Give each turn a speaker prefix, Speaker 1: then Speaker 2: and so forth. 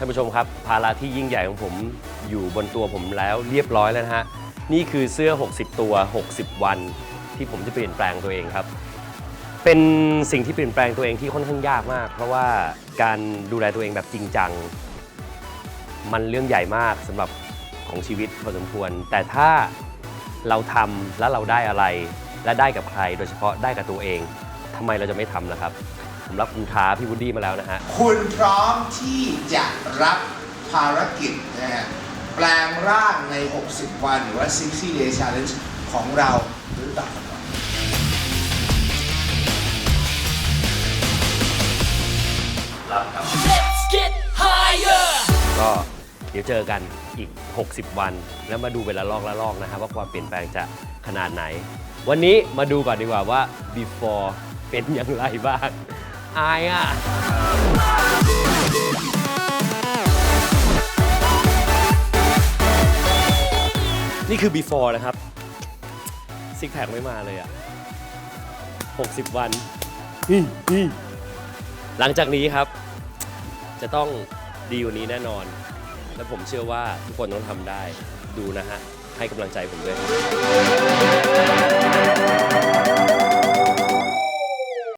Speaker 1: ท่านผู้ชมครับ ภาระที่ยิ่งใหญ่ของผมอยู่บนตัวผมแล้วเรียบร้อยแล้วนะฮะ นี่คือเสื้อ 60 ตัว 60 วัน ที่ผมจะเปลี่ยนแปลงตัวเองครับ เป็นสิ่งที่เปลี่ยนแปลงตัวเองที่ค่อนข้างยากมาก เพราะว่าการดูแลตัวเองแบบจริงจัง มันเรื่องใหญ่มากสำหรับของชีวิตพอสมควร แต่ถ้าเราทำแล้วเราได้อะไร และได้กับใคร โดยเฉพาะได้กับตัวเองทำไมเราจะไม่ทำล่ะครับ ผมรับคุณท้าพี่วูดดี้มาแล้วนะฮะ
Speaker 2: คุณพร้อมที่จะรับภารกิจนะฮะแปลงร่างใน 60 วัน หรือว่า 60 day challenge ของเราหรือเปล่าครับ
Speaker 1: รับครับ
Speaker 3: Let's get higher
Speaker 1: ก็เดี๋ยวเจอกันอีก 60 วัน แล้วมาดูเป็นละลอกละลอกนะครับว่าความเปลี่ยนแปลงจะขนาดไหน วันนี้มาดูก่อนดีกว่าว่า before เป็นอย่างไรบ้าง อายอะนี่คือ before นะครับ ซิกแพคไม่มาเลยอะ 60 วันนี่นี่หลังจากนี้ครับ จะต้องดีกว่านี้แน่นอน และผมเชื่อว่าทุกคนต้องทำได้ ดูนะฮะ ให้กำลังใจผมด้วย